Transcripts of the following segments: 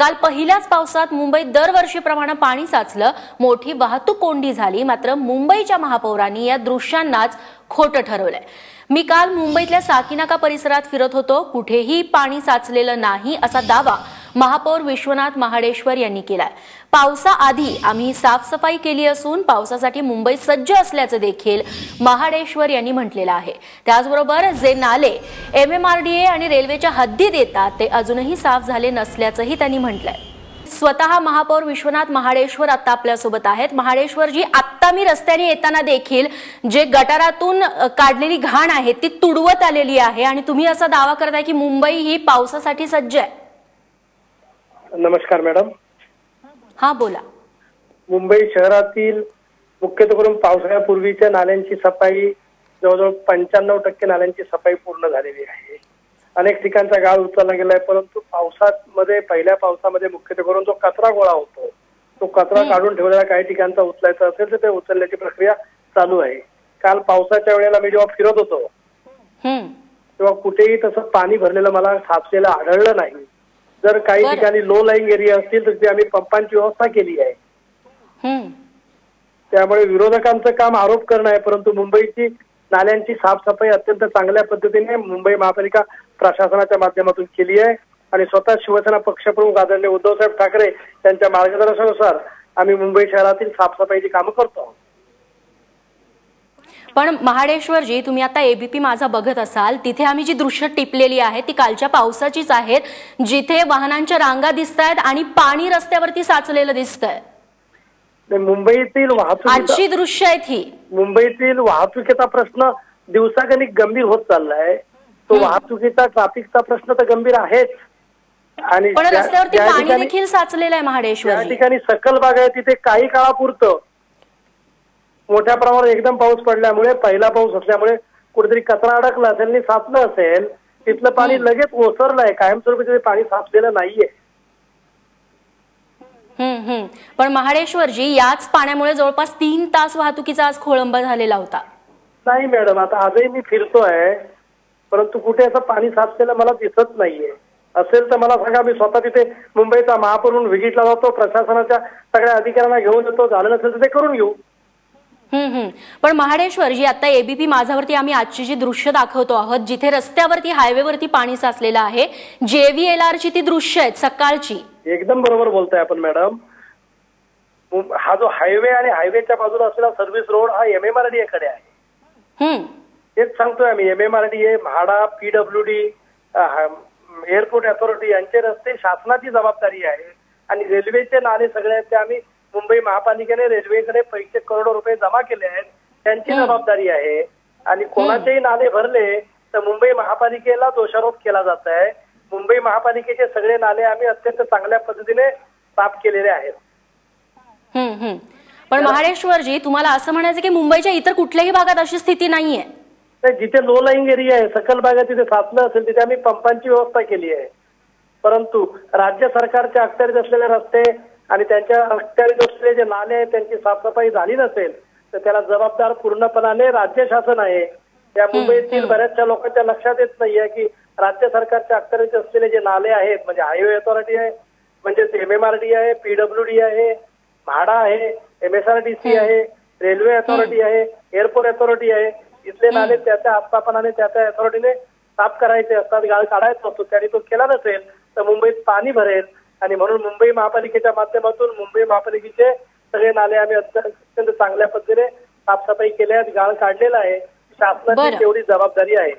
काल पहिल्याच पावसात मुंबईत दरवर्षीप्रमाणे पाणी साचलं मोठी वाहतूक कोंडी झाली मात्र मुंबईच्या महापौरांनी या दृश्यांनाच खोटं ठरवलंय. मी काल मुंबईतल्या साकीनाका परिसरात फिरत होतो कुठेही पाणी साचलेलं नाही असा दावा महापौर विश्वनाथ महाडेश्वर यांनी केलाय. पावसाआधी आम्ही साफसफाई केली असून पावसासाठी मुंबई सज्ज असल्याचं देखील महाडेश्वर यांनी म्हटलेलं आहे. त्याचबरोबर जे नाले M M R D A आणि रेल्वेच्या हद्दीत येतात ते अजूनही साफ झाले नसल्याचंही त्यांनी म्हटलंय. स्वतः महापौर विश्वनाथ महाडेश्वर आता आपल्यासोबत आहेत. महाडेश्वरजी आत्ता मी रस्त्याने येताना देखील जे गटारातून काढलेली घाण आहे ती तुडवत आलेली आहे आणि तुम्ही असा दावा करताय की मुंबई ही पावसासाठी सज्ज आहे. नमस्कार मॅडम. हा बोला. मुंबई शहरातील मुख्यत्वे करून पावसाळ्यापूर्वीच्या नाल्यांची सफाई जवळजवळ पंच्याण्णव टक्के नाल्यांची सफाई पूर्ण झालेली आहे. अनेक ठिकाणचा गाळ उचलला गेलाय परंतु पावसामध्ये पहिल्या पावसामध्ये मुख्यत्वे करून जो कचरा गोळा होतो तो कचरा काढून ठेवलेला काही ठिकाणचा उचलायचा असेल तर ते उचलण्याची प्रक्रिया चालू आहे. काल पावसाच्या वेळेला मी जेव्हा फिरत होतो तेव्हा कुठेही तसं पाणी भरलेलं मला साचलेलं आढळलं नाही. जर काही बरं. ठिकाणी लो लाईंग एरिया असतील तर तिथे आम्ही पंपांची व्यवस्था केली आहे. हम्म. त्यामुळे विरोधकांचं काम आरोप करणं आहे परंतु मुंबईची नाल्यांची साफसफाई अत्यंत चांगल्या पद्धतीने मुंबई महापालिका प्रशासनाच्या माध्यमातून केली आहे. आणि स्वतः शिवसेना पक्षप्रमुख आदरणीय उद्धवसाहेब ठाकरे यांच्या मार्गदर्शनानुसार आम्ही मुंबई शहरातील साफसफाईची कामं करतो आहोत. पण महाडेश्वरजी तुम्ही आता एबीपी माझा बघत असाल तिथे आम्ही जी दृश्य टिपलेली आहेत ती कालच्या पावसाचीच आहेत जिथे वाहनांच्या रांगा दिसत आहेत आणि पाणी रस्त्यावरती साचलेलं दिसतंय. मुंबईतील वाहतुकीचा आजची दृश्य आहेत ही. मुंबईतील वाहतुकीचा प्रश्न दिवसागणिक गंभीर होत चाललाय. तो वाहतुकीचा ट्रॅफिकचा प्रश्न तर गंभीर आहेच. आणि पण रस्त्यावरती पाणी देखील साचलेलं आहे ज्या महाडेश्वरजी ठिकाणी सकल भाग आहे तिथे काही काळापुरतं मोठ्या प्रमाणावर एकदम पाऊस पडल्यामुळे पहिला पाऊस असल्यामुळे कुठेतरी कचरा अडकला असेल आणि साचलं असेल तिथलं पाणी लगेच ओसरलंय कायमस्वरूपी पाणी साचलेलं नाहीये. पण महाडेश्वरजी याच पाण्यामुळे जवळपास तीन तास वाहतुकीचा आज खोळंब झालेला होता. नाही मॅडम आता आजही मी फिरतोय परंतु कुठे असं पाणी साचलेलं मला दिसत नाहीये. असेल तर मला सांगा मी स्वतः तिथे मुंबईचा महापौर म्हणून व्हिजिटला जातो प्रशासनाच्या सगळ्या अधिकाऱ्यांना घेऊन येतो झालं नसेल तर ते करून घेऊ. हम्म हम्म. पण महाडेश्वरजी आता एबीपी माझावरती आम्ही आजची जी दृश्य दाखवतो आहोत जिथे रस्त्यावरती हायवेवरती पाणी साचलेलं आहे जेव्हीएलआरची ती दृश्य आहेत सकाळची. एकदम बरोबर बोलताय आपण मॅडम. हा जो हायवे आणि हायवेच्या बाजूला असलेला सर्व्हिस रोड हा एम एम आर डी कडे आहे. तेच सांगतोय आम्ही M M R D A MHADA PW D airport authority यांचे रस्ते शासनाची जबाबदारी आहे. आणि रेल्वेचे नाले सगळे आहेत ते आम्ही मुंबई महापालिकेने रेल्वेकडे पैसे करोडो रुपये जमा केले आहेत. त्यांची. जबाबदारी आहे. आणि कोणाचेही नाले भरले तर मुंबई महापालिकेला दोषारोप केला जात आहे. मुंबई महापालिकेचे सगळे नाले आम्ही अत्यंत चांगल्या पद्धतीने साफ केलेले आहेत. पण महाडेश्वरजी तुम्हाला असं म्हणायचं की मुंबईच्या इतर कुठल्याही भागात अशी स्थिती नाहीये? नाही, जिथे लो लाईंग एरिया आहे सकल भागात तिथे साचलं असेल तिथे आम्ही पंपांची व्यवस्था केली आहे. परंतु राज्य सरकारच्या अखत्यारीत असलेले रस्ते आणि त्यांच्या अखत्यारीत असलेले जे नाले आहेत त्यांची साफसफाई झाली नसेल तर त्याला जबाबदार पूर्णपणाने राज्य शासन आहे. या मुंबईतील बऱ्याचशा लोकांच्या लक्षात येत नाहीये की राज्य सरकारच्या अखत्यारीत असलेले जे नाले आहेत म्हणजे हायवे अथॉरिटी आहे म्हणजे एम एम आर डी आहे पीडब्ल्यू डी आहे म्हाडा आहे M S R D C आहे रेल्वे अथॉरिटी आहे एअरपोर्ट अथॉरिटी आहे इथले नाले त्या त्या आस्थापनाने त्या त्या अथॉरिटीने साफ करायचे असतात गाळ काढायचा असतो त्याने तो केला नसेल तर मुंबईत पाणी भरेल. आणि म्हणून मुंबई महापालिकेच्या माध्यमातून मुंबई महापालिकेचे सगळे नाले आम्ही अत्यंत अत्यंत चांगल्या पद्धतीने साफसफाई केल्या गाळ काढलेला आहे शासनाची. तेवढी जबाबदारी आहे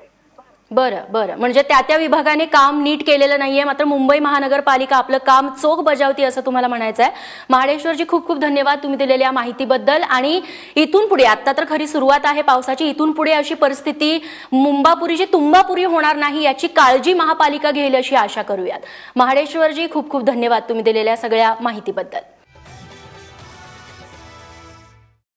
बरं बरं. म्हणजे त्या त्या विभागाने काम नीट केलेलं नाहीये मात्र मुंबई महानगरपालिका आपलं काम चोख बजावती असं तुम्हाला म्हणायचं आहे महाडेश्वरजी खूप खूप धन्यवाद तुम्ही दिलेल्या माहितीबद्दल. आणि इथून पुढे आता तर खरी सुरुवात आहे पावसाची इथून पुढे अशी परिस्थिती मुंबापुरी जी तुंबापुरी होणार नाही याची काळजी महापालिका घेईल अशी आशा करूयात. महाडेश्वरजी खूप खूप धन्यवाद तुम्ही दिलेल्या सगळ्या माहितीबद्दल.